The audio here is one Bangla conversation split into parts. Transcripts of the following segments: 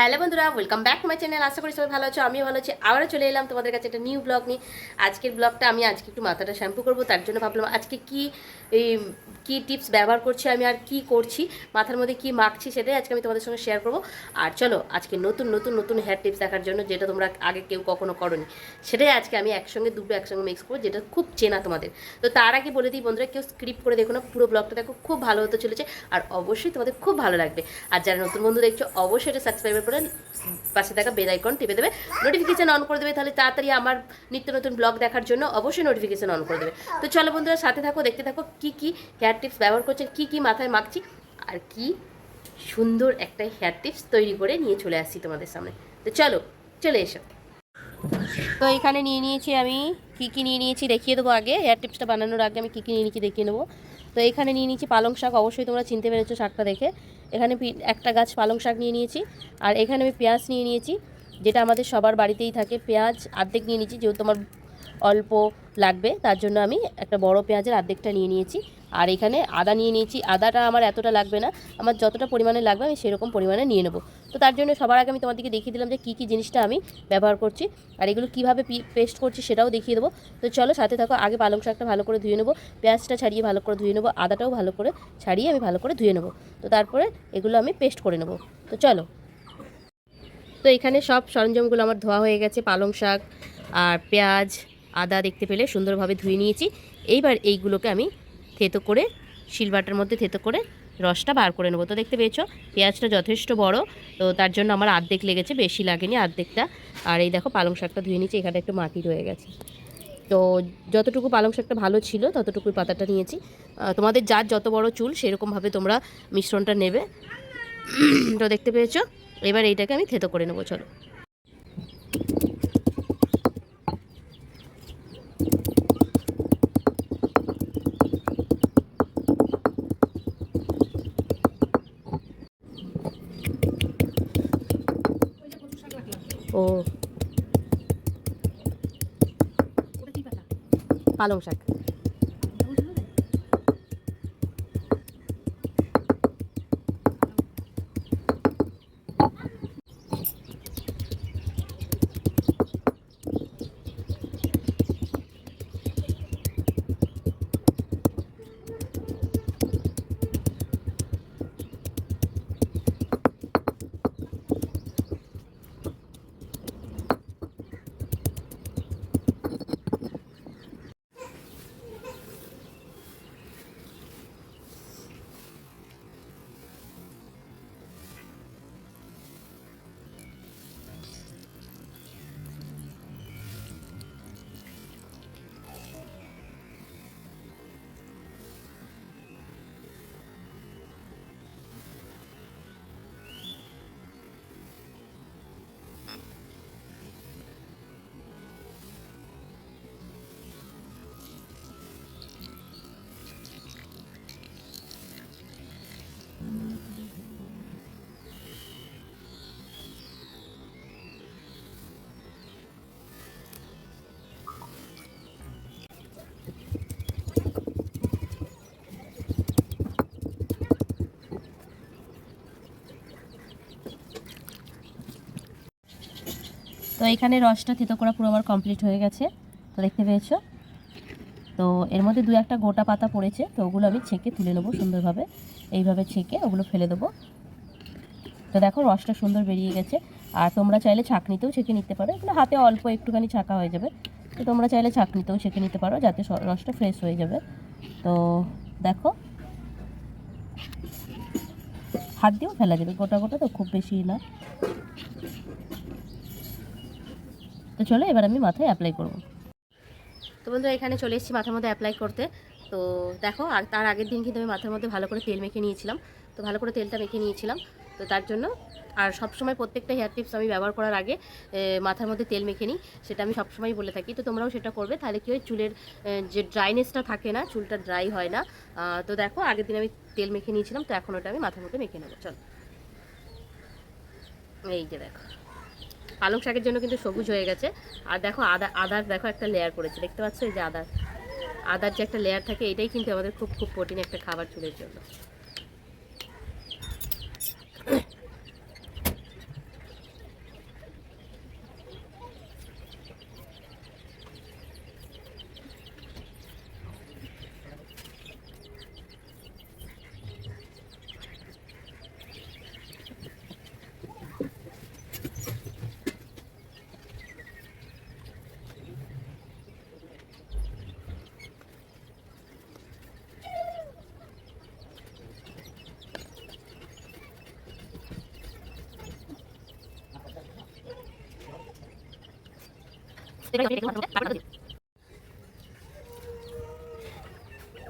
হ্যালো বন্ধুরা ওয়েলকাম ব্যাক মাই চ্যানেল আশা করি সবাই ভালো আছো, আমিও ভালো আছি। আবারও চলে এলাম তোমাদের কাছে একটা নিউ ব্লগ নিয়ে। আজকের ব্লগটা আমি আজকে একটু মাথাটা শ্যাম্পু করব, তার জন্য ভাবলাম আজকে কি কি টিপস ব্যবহার করছি আমি আর কি করছি, মাথার মধ্যে কি মাখছি সেটাই আজকে আমি তোমাদের সঙ্গে শেয়ার করব। আর চলো, আজকে নতুন নতুন নতুন হেয়ার টিপস দেখার জন্য, যেটা তোমরা আগে কেউ কখনো করনি, সেটাই আজকে আমি একসঙ্গে, দুটো একসঙ্গে মিক্স করব, যেটা খুব চেনা তোমাদের। তো তার আগে বলে দিই বন্ধুরা, কেউ স্ক্রিপ্ট করে দেখো না, পুরো ব্লগটা দেখো, খুব ভালো হতে চলেছে। আর অবশ্যই তোমাদের খুব ভালো লাগবে। আর যারা নতুন বন্ধু দেখছ, অবশ্যই এটা সাবস্ক্রাইবার করে পাশে থাকা বেল আইকন টিপে দেবে। নোটিফিকেশান অন করে দেবে, তাহলে তাড়াতাড়ি আমার নিত্য নতুন ব্লগ দেখার জন্য অবশ্যই নোটিফিকেশান অন করে দেবে। তো চলো বন্ধুরা, সাথে থাকো, দেখতে থাকো কি কি হেয়ার টিপস ব্যবহার করছে, কি কি মাথায় মাখছি, আর কি সুন্দর একটা হেয়ার টিপস তৈরি করে নিয়ে চলে আসছি তোমাদের সামনে। তো চলো, চলে এসো। তো এখানে নিয়ে নিয়েছি আমি কি কি নিয়ে নিয়েছি দেখিয়ে দেবো আগে। হেয়ার টিপসটা বানানোর আগে আমি কী কী নিয়ে নিয়েছি দেখিয়ে নেব। তো এখানে নিয়ে নিয়েছি পালং শাক, অবশ্যই তোমরা চিনতে পেরেছ শাকটা দেখে। এখানে একটা গাছ পালং শাক নিয়ে নিয়েছি, আর এখানে আমি পেঁয়াজ নিয়ে নিয়েছি, যেটা আমাদের সবার বাড়িতেই থাকে। পেঁয়াজ অর্ধেক নিয়ে নিয়েছি, যেহেতু আমার অল্প লাগবে, তার জন্য আমি একটা বড় পেঁয়াজের অর্ধেকটা নিয়ে নিয়েছি। আর এখানে আদা নিয়ে নিয়েছি। আদাটা আমার এতটা লাগবে না। আমার যতটা পরিমাণে লাগবে আমি সেরকম পরিমাণে নিয়ে নেব। তো তার জন্য সবার আগে আমি তোমাদেরকে দেখিয়ে দিলাম যে কী কী জিনিসটা আমি ব্যবহার করছি। আর এগুলো কীভাবে পেস্ট করছি সেটাও দেখিয়ে দেবো। তো চলো সাথে থাকো, আগে পালং শাকটা ভালো করে ধুয়ে নেব। পেঁয়াজটা ছাড়িয়ে ভালো করে ধুয়ে নেব। আদাটাও ভালো করে ছাড়িয়ে আমি ভালো করে ধুয়ে নেব। তো তারপরে এগুলো আমি পেস্ট করে নেব। তো চলো। তো এখানে সব সরঞ্জামগুলো আমার ধোয়া হয়ে গেছে। পালং শাক আর পেঁয়াজ, আদা দেখতে পেলে সুন্দরভাবে ধুয়ে নিয়েছি। এইবার এইগুলোকে আমি থেতো করে, শিলবাটার মধ্যে থেতো করে রসটা বার করে নেব। তো দেখতে পেয়েছ, পেঁয়াজটা যথেষ্ট বড়, তো তার জন্য আমার আর্ধেক লেগেছে, বেশি লাগেনি আর্ধেকটা। আর এই দেখো, পালং শাকটা ধুয়ে নিয়েছি, এখানে একটু মাটি রয়ে গেছে। তো যতটুকু পালং শাকটা ভালো ছিল, ততটুকুই পাতাটা নিয়েছি। তোমাদের যার যত বড় চুল, সেরকমভাবে তোমরা মিশ্রণটা নেবে। তো দেখতে পেয়েছ, এবার এইটাকে আমি থেতো করে নেব, চলো। ও। পালং শাক। তো এখানে রসটা থেতো করা পুরো আমার কমপ্লিট হয়ে গেছে। তো দেখতে পেয়েছ? তো এর মধ্যে দু একটা গোটা পাতা পড়েছে, তো ওগুলো আমি ছেঁকে তুলে নেব সুন্দরভাবে। এইভাবে ছেঁকে ওগুলো ফেলে দেবো। তো দেখো রসটা সুন্দর বেরিয়ে গেছে। আর তোমরা চাইলে ছাঁকনিতেও ছেঁকে নিতে পারো। এগুলো হাতে অল্প একটুখানি ছাঁকা হয়ে যাবে। তো তোমরা চাইলে ছাঁকনিতেও ছেঁকে নিতে পারো যাতে রসটা ফ্রেশ হয়ে যাবে। তো দেখো। হাত দিয়েও ফেলা যাবে। গোটা গোটা তো খুব বেশি না। তো চলো এবার আমি মাথায় অ্যাপ্লাই করব। তো বন্ধুরা এখানে চলে এসেছি মাথার মধ্যে অ্যাপ্লাই করতে। তো দেখো, আর তার আগের দিন কিন্তু আমি মাথার মধ্যে ভালো করে তেল মেখে নিয়েছিলাম। তো ভালো করে তেলটা মেখে নিয়েছিলাম। তো তার জন্য, আর সবসময় প্রত্যেকটা হেয়ার টিপস আমি ব্যবহার করার আগে মাথার মধ্যে তেল মেখে নিই। সেটা আমি সবসময় বলে থাকি। তো তোমরাও সেটা করবে। তাহলে কি হয়, চুলের যে ড্রাইনেসটা থাকে না, চুলটা ড্রাই হয় না। তো দেখো, আগের দিন আমি তেল মেখে নিয়েছিলাম। তো এখন ওটা আমি মাথার মধ্যে মেখে নেব। চলো। এই যে দেখো। পালং শাকের জন্য কিন্তু সবুজ হয়ে গেছে। আর দেখো আদা, আদার দেখো একটা লেয়ার পড়েছে। দেখতে পাচ্ছ যে আদার আদার যে একটা লেয়ার থাকে, এটাই কিন্তু আমাদের খুব খুব প্রোটিন একটা খাবার চুলের জন্য।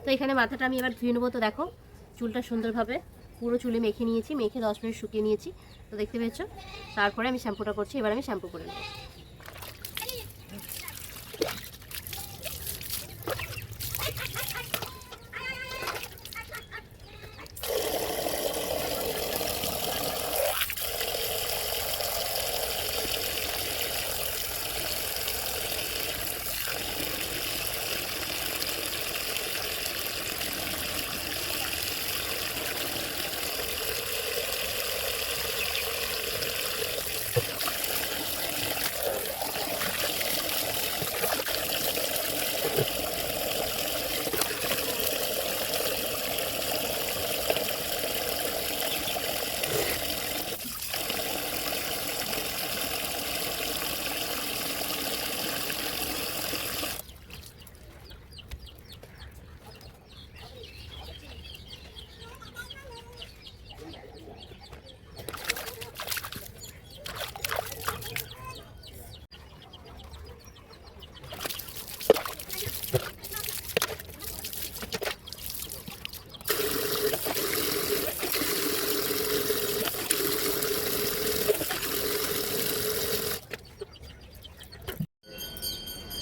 তো এখানে মাথাটা আমি এবার ধুয়ে নেব। তো দেখো, চুলটা সুন্দরভাবে পুরো চুলে মেখে নিয়েছি, মেখে দশ মিনিট শুকিয়ে নিয়েছি। তো দেখতে পেয়েছ? তারপরে আমি শ্যাম্পুটা করছি, এবার আমি শ্যাম্পু করে নেব।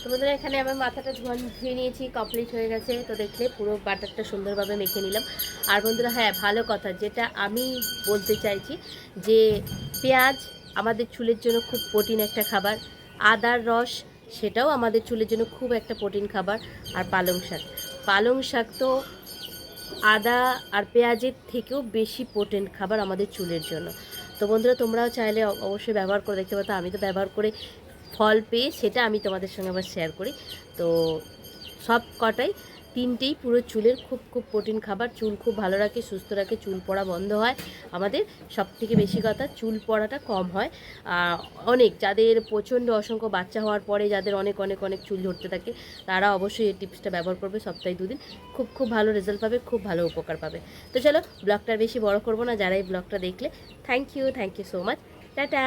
তোমাদের এখানে আমার মাথাটা ধোয়া ধুয়ে নিয়েছি কমপ্লিট হয়ে গেছে। তো দেখলে পুরো বাটারটা সুন্দরভাবে মেখে নিলাম। আর বন্ধুরা হ্যাঁ ভালো কথা, যেটা আমি বলতে চাইছি যে পেঁয়াজ আমাদের চুলের জন্য খুব প্রোটিন একটা খাবার। আদার রস, সেটাও আমাদের চুলের জন্য খুব একটা প্রোটিন খাবার। আর পালং শাক। পালং শাক তো আদা আর পেঁয়াজের থেকেও বেশি পোটেন্ট খাবার আমাদের চুলের জন্য। তো বন্ধুরা, তোমরাও চাইলে অবশ্যই ব্যবহার করে দেখতে পারো। আমি তো ব্যবহার করে ফল পেয়ে সেটা আমি তোমাদের সঙ্গে আবার শেয়ার করি। তো সব কটাই, তিনটেই পুরো চুলের খুব খুব প্রোটিন খাবার, চুল খুব ভালো রাখে, সুস্থ রাখে, চুল পড়া বন্ধ হয়। আমাদের সব থেকে বেশি কথা চুল পড়াটা কম হয়। অনেক যাদের প্রচণ্ড অসংখ্য বাচ্চা হওয়ার পরে যাদের অনেক অনেক অনেক চুল ঝরতে থাকে, তারা অবশ্যই এই টিপসটা ব্যবহার করবে, সপ্তাহে দুদিন। খুব খুব ভালো রেজাল্ট পাবে, খুব ভালো উপকার পাবে। তো চলো, ব্লগটা বেশি বড় করব না, যারা এই ব্লগটা দেখলে thank you thank you so much tata!